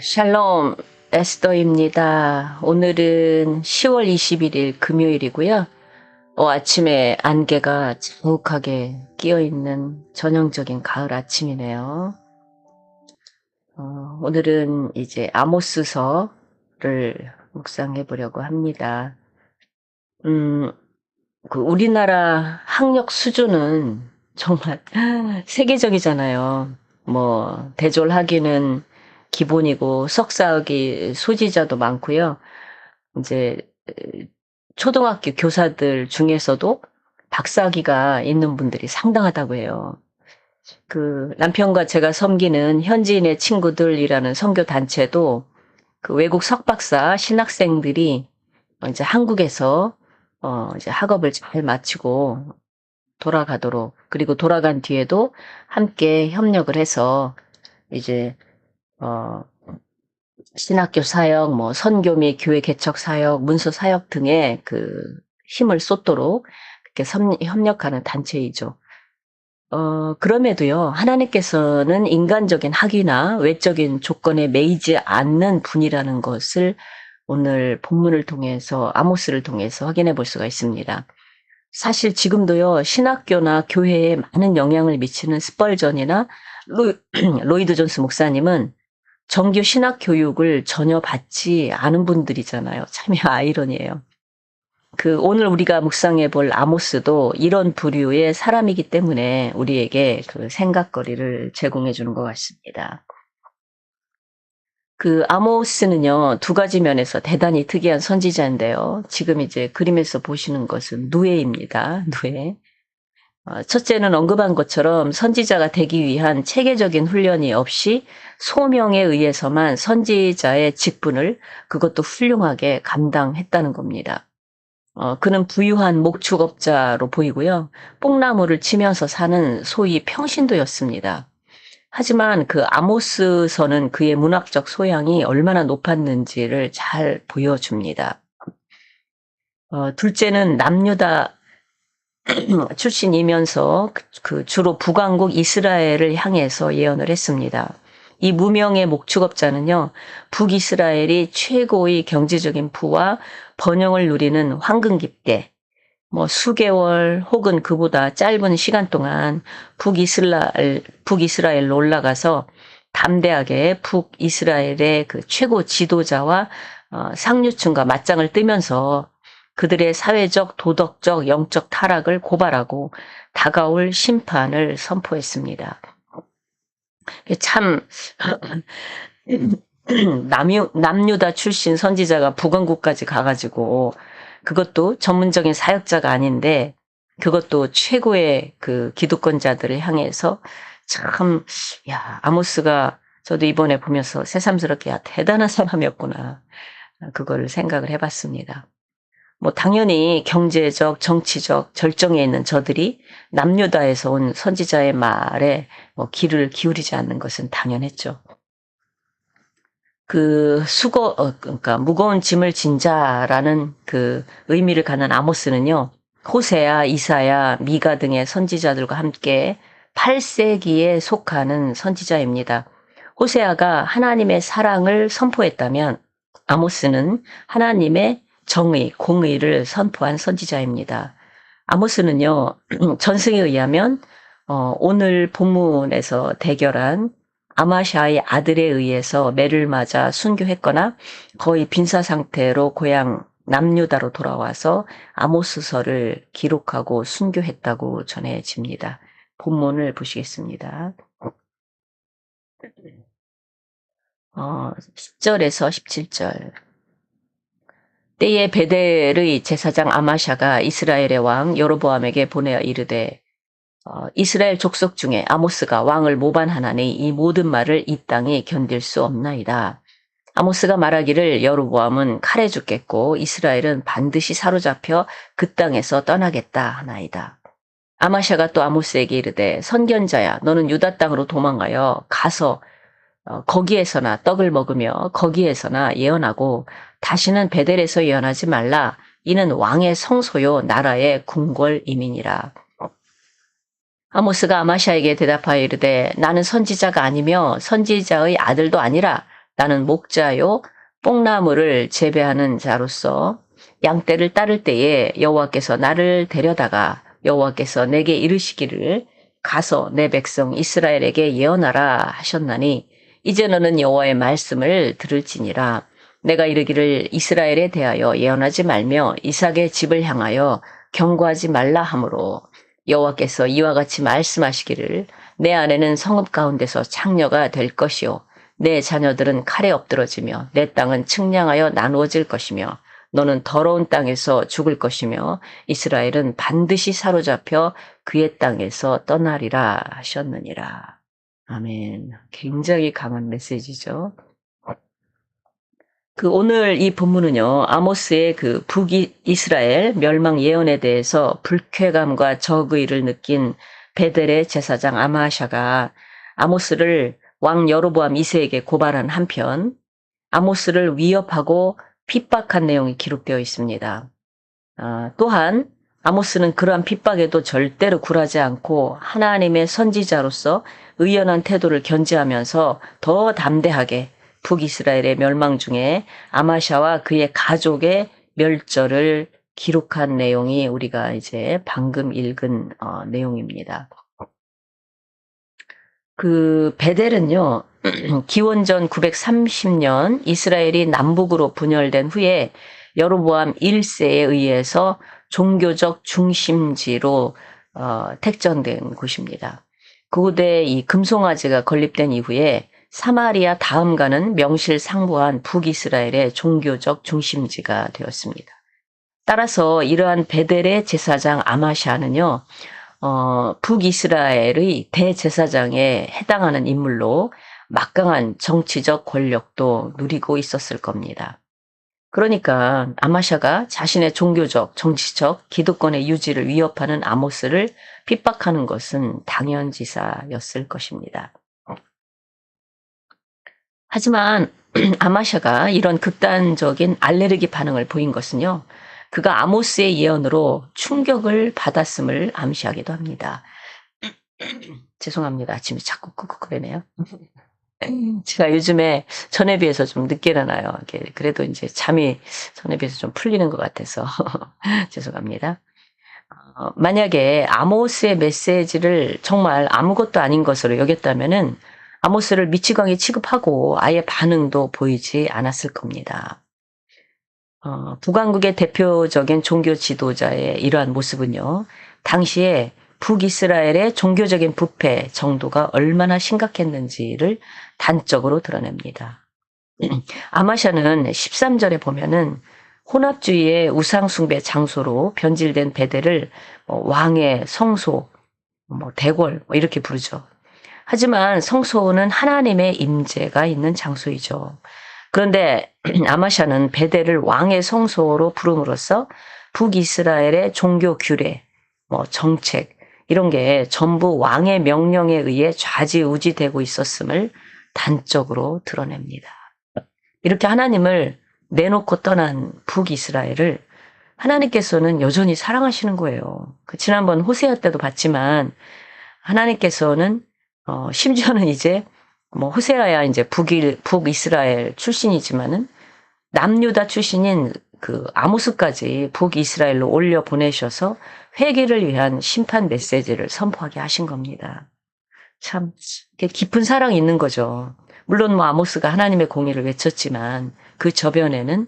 샬롬 에스더입니다. 오늘은 10월 21일 금요일이고요. 어, 아침에 안개가 자욱하게 끼어있는 전형적인 가을 아침이네요. 어, 오늘은 이제 아모스서를 묵상해 보려고 합니다. 음, 그 우리나라 학력 수준은 정말 세계적이잖아요. 뭐 대졸하기는 기본이고 석사학위 소지자도 많고요. 이제 초등학교 교사들 중에서도 박사학위가 있는 분들이 상당하다고 해요. 그 남편과 제가 섬기는 현지인의 친구들이라는 선교 단체도 그 외국 석박사 신학생들이 이제 한국에서 어 이제 학업을 잘 마치고 돌아가도록 그리고 돌아간 뒤에도 함께 협력을 해서 이제 어 신학교 사역, 뭐 선교 및 교회 개척 사역, 문서 사역 등의 그 힘을 쏟도록 그렇게 섬, 협력하는 단체이죠. 어, 그럼에도요, 하나님께서는 인간적인 학위나 외적인 조건에 매이지 않는 분이라는 것을 오늘 본문을 통해서, 아모스를 통해서 확인해 볼 수가 있습니다. 사실 지금도요, 신학교나 교회에 많은 영향을 미치는 스펄전이나 로, 로이드 존스 목사님은 정규 신학 교육을 전혀 받지 않은 분들이잖아요. 참 아이러니예요. 그 오늘 우리가 묵상해 볼 아모스도 이런 부류의 사람이기 때문에 우리에게 그 생각거리를 제공해 주는 것 같습니다. 그 아모스는요, 두 가지 면에서 대단히 특이한 선지자인데요. 지금 이제 그림에서 보시는 것은 누에입니다. 누에. 어, 첫째는 언급한 것처럼 선지자가 되기 위한 체계적인 훈련이 없이 소명에 의해서만 선지자의 직분을 그것도 훌륭하게 감당했다는 겁니다. 어, 그는 부유한 목축업자로 보이고요. 뽕나무를 치면서 사는 소위 평신도였습니다. 하지만 그 아모스서는 그의 문학적 소양이 얼마나 높았는지를 잘 보여줍니다. 어, 둘째는 남유다 출신이면서 그, 그 주로 북왕국 이스라엘을 향해서 예언을 했습니다. 이 무명의 목축업자는요, 북이스라엘이 최고의 경제적인 부와 번영을 누리는 황금 깊게, 뭐 수개월 혹은 그보다 짧은 시간 동안 북이스라엘, 북이스라엘로 올라가서 담대하게 북이스라엘의 그 최고 지도자와 어, 상류층과 맞짱을 뜨면서 그들의 사회적, 도덕적, 영적 타락을 고발하고 다가올 심판을 선포했습니다. 참 남유, 남유다 출신 선지자가 북왕국까지 가가지고 그것도 전문적인 사역자가 아닌데 그것도 최고의 그 기득권자들을 향해서 참, 야, 아모스가 저도 이번에 보면서 새삼스럽게 야, 대단한 사람이었구나. 그걸 생각을 해봤습니다. 뭐 당연히 경제적, 정치적 절정에 있는 저들이 남유다에서 온 선지자의 말에 뭐 귀를 기울이지 않는 것은 당연했죠. 그 수거 어, 그러니까 무거운 짐을 진 자라는 그 의미를 갖는 아모스는요. 호세야, 이사야, 미가 등의 선지자들과 함께 8세기에 속하는 선지자입니다. 호세아가 하나님의 사랑을 선포했다면 아모스는 하나님의 정의, 공의를 선포한 선지자입니다. 아모스는요, 전승에 의하면 어, 오늘 본문에서 대결한 아마샤의 아들에 의해서 매를 맞아 순교했거나 거의 빈사 상태로 고향 남유다로 돌아와서 아모스서를 기록하고 순교했다고 전해집니다. 본문을 보시겠습니다. 어, 10절에서 17절. 때에 베델의 제사장 아마샤가 이스라엘의 왕 여로보암에게 보내어 이르되 어, 이스라엘 족속 중에 아모스가 왕을 모반하나니 이 모든 말을 이 땅에 견딜 수 없나이다. 아모스가 말하기를 여로보암은 칼에 죽겠고 이스라엘은 반드시 사로잡혀 그 땅에서 떠나겠다 하나이다. 아마샤가 또 아모스에게 이르되 선견자야 너는 유다 땅으로 도망가여 가서 어, 거기에서나 떡을 먹으며 거기에서나 예언하고 다시는 베델에서 예언하지 말라. 이는 왕의 성소요 나라의 궁궐 이민이라. 아모스가 아마샤에게 대답하여 이르되 나는 선지자가 아니며 선지자의 아들도 아니라 나는 목자요 뽕나무를 재배하는 자로서 양떼를 따를 때에 여호와께서 나를 데려다가 여호와께서 내게 이르시기를 가서 내 백성 이스라엘에게 예언하라 하셨나니 이제 너는 여호와의 말씀을 들을지니라 내가 이르기를 이스라엘에 대하여 예언하지 말며 이삭의 집을 향하여 경고하지 말라 하므로 여호와께서 이와 같이 말씀하시기를 내 아내는 성읍 가운데서 창녀가 될 것이요 내 자녀들은 칼에 엎드러지며 내 땅은 측량하여 나누어질 것이며 너는 더러운 땅에서 죽을 것이며 이스라엘은 반드시 사로잡혀 그의 땅에서 떠나리라 하셨느니라. 아멘. 굉장히 강한 메시지죠. 그 오늘 이 본문은요, 아모스의 그 북이스라엘 멸망 예언에 대해서 불쾌감과 적의를 느낀 베델의 제사장 아마샤가 아모스를 왕 여로보암 2세에게 고발한 한편 아모스를 위협하고 핍박한 내용이 기록되어 있습니다. 아, 또한 아모스는 그러한 핍박에도 절대로 굴하지 않고 하나님의 선지자로서 의연한 태도를 견지하면서 더 담대하게 북이스라엘의 멸망 중에 아마샤와 그의 가족의 멸절을 기록한 내용이 우리가 이제 방금 읽은 어, 내용입니다. 그 베델은요 기원전 930년 이스라엘이 남북으로 분열된 후에 여로보암 1세에 의해서 종교적 중심지로 어, 택전된 곳입니다. 그곳에 이 금송아지가 건립된 이후에 사마리아 다음가는 명실상부한 북이스라엘의 종교적 중심지가 되었습니다. 따라서 이러한 베델의 제사장 아마샤는요, 어, 북이스라엘의 대제사장에 해당하는 인물로 막강한 정치적 권력도 누리고 있었을 겁니다. 그러니까 아마샤가 자신의 종교적, 정치적, 기득권의 유지를 위협하는 아모스를 핍박하는 것은 당연지사였을 것입니다. 하지만 아마샤가 이런 극단적인 알레르기 반응을 보인 것은요. 그가 아모스의 예언으로 충격을 받았음을 암시하기도 합니다. 죄송합니다. 아침에 자꾸 끄끄끄네요. 제가 요즘에 전에 비해서 좀 늦게 일어나요. 그래도 이제 잠이 전에 비해서 좀 풀리는 것 같아서 죄송합니다. 어, 만약에 아모스의 메시지를 정말 아무것도 아닌 것으로 여겼다면은 아모스를 미치광이 취급하고 아예 반응도 보이지 않았을 겁니다. 어, 북왕국의 대표적인 종교 지도자의 이러한 모습은요, 당시에 북이스라엘의 종교적인 부패 정도가 얼마나 심각했는지를 단적으로 드러냅니다. 아마샤는 13절에 보면은 혼합주의의 우상숭배 장소로 변질된 베델을 뭐 왕의 성소, 뭐 대궐 뭐 이렇게 부르죠. 하지만 성소는 하나님의 임재가 있는 장소이죠. 그런데 아마샤는 베델을 왕의 성소로 부름으로써 북이스라엘의 종교 규례, 뭐 정책, 이런 게 전부 왕의 명령에 의해 좌지우지되고 있었음을 단적으로 드러냅니다. 이렇게 하나님을 내놓고 떠난 북이스라엘을 하나님께서는 여전히 사랑하시는 거예요. 그 지난번 호세아 때도 봤지만 하나님께서는 어, 심지어는 이제 뭐 호세아야 이제 북일 북이스라엘 출신이지만은 남유다 출신인 그 아모스까지 북이스라엘로 올려 보내셔서 회개를 위한 심판 메시지를 선포하게 하신 겁니다. 참 깊은 사랑이 있는 거죠. 물론 뭐 아모스가 하나님의 공의를 외쳤지만 그 저변에는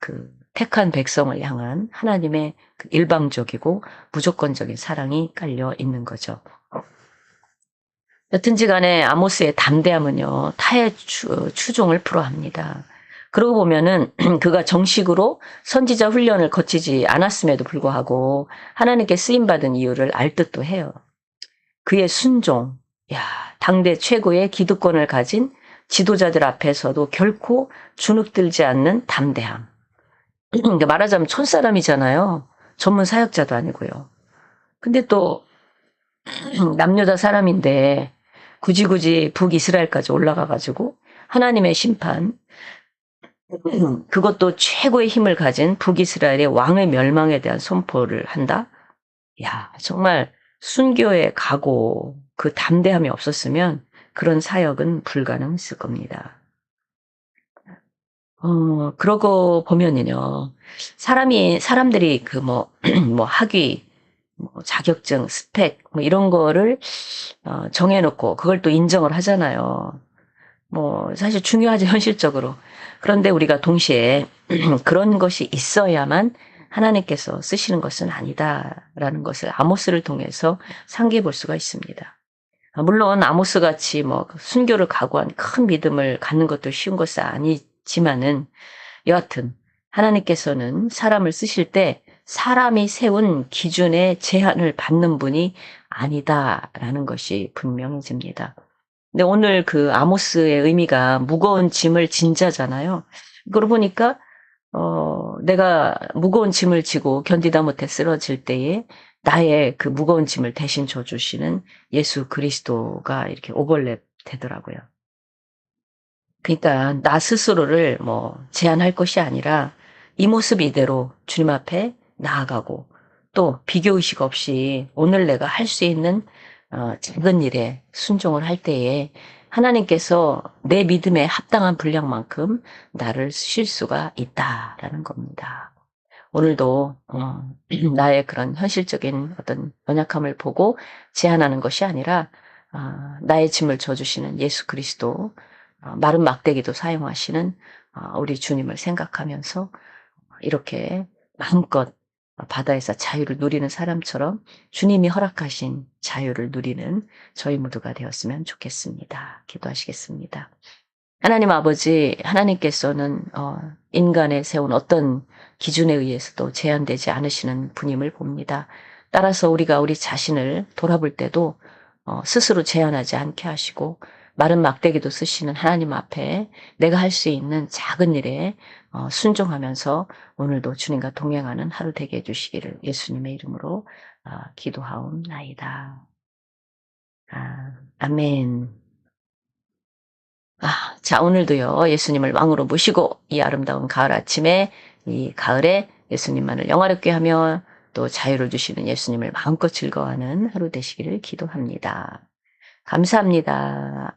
그 택한 백성을 향한 하나님의 그 일방적이고 무조건적인 사랑이 깔려 있는 거죠. 여튼지 간에 아모스의 담대함은요, 타의 추, 추종을 불허합니다. 그러고 보면은 그가 정식으로 선지자 훈련을 거치지 않았음에도 불구하고 하나님께 쓰임받은 이유를 알 듯도 해요. 그의 순종, 야, 당대 최고의 기득권을 가진 지도자들 앞에서도 결코 주눅들지 않는 담대함. 그러니까 말하자면 촌사람이잖아요. 전문 사역자도 아니고요. 근데 또 남녀다 사람인데 굳이 굳이 북이스라엘까지 올라가가지고 하나님의 심판, 그것도 최고의 힘을 가진 북이스라엘의 왕의 멸망에 대한 선포를 한다? 야, 정말 순교의 각오, 그 담대함이 없었으면 그런 사역은 불가능했을 겁니다. 어, 그러고 보면은요, 사람이, 사람들이 그 뭐, 뭐 학위, 뭐 자격증, 스펙, 뭐 이런 거를, 어, 정해놓고 그걸 또 인정을 하잖아요. 뭐, 사실 중요하죠, 현실적으로. 그런데 우리가 동시에 그런 것이 있어야만 하나님께서 쓰시는 것은 아니다라는 것을 아모스를 통해서 상기해 볼 수가 있습니다. 아, 물론 아모스 같이 뭐 순교를 각오한 큰 믿음을 갖는 것도 쉬운 것은 아니지만은 여하튼 하나님께서는 사람을 쓰실 때 사람이 세운 기준에 제한을 받는 분이 아니다라는 것이 분명해집니다. 근데 오늘 그 아모스의 의미가 무거운 짐을 진 자잖아요. 그러고 보니까 어, 내가 무거운 짐을 지고 견디다 못해 쓰러질 때에 나의 그 무거운 짐을 대신 져주시는 예수 그리스도가 이렇게 오버랩 되더라고요. 그러니까 나 스스로를 뭐 제한할 것이 아니라 이 모습 이대로 주님 앞에 나아가고 또 비교의식 없이 오늘 내가 할 수 있는 어, 작은 일에 순종을 할 때에 하나님께서 내 믿음에 합당한 분량만큼 나를 쓰실 수가 있다라는 겁니다. 오늘도 어, 나의 그런 현실적인 어떤 연약함을 보고 제한하는 것이 아니라 어, 나의 짐을 져주시는 예수 그리스도 어, 마른 막대기도 사용하시는 어, 우리 주님을 생각하면서 이렇게 마음껏 바다에서 자유를 누리는 사람처럼 주님이 허락하신 자유를 누리는 저희 모두가 되었으면 좋겠습니다. 기도하시겠습니다. 하나님 아버지, 하나님께서는 어, 인간에 세운 어떤 기준에 의해서도 제한되지 않으시는 분임을 봅니다. 따라서 우리가 우리 자신을 돌아볼 때도 어, 스스로 제한하지 않게 하시고 마른 막대기도 쓰시는 하나님 앞에 내가 할 수 있는 작은 일에 어, 순종하면서 오늘도 주님과 동행하는 하루 되게 해주시기를 예수님의 이름으로 어, 기도하옵나이다. 아, 아멘. 아, 자, 오늘도요, 예수님을 왕으로 모시고 이 아름다운 가을 아침에 이 가을에 예수님만을 영화롭게 하며 또 자유를 주시는 예수님을 마음껏 즐거워하는 하루 되시기를 기도합니다. 감사합니다.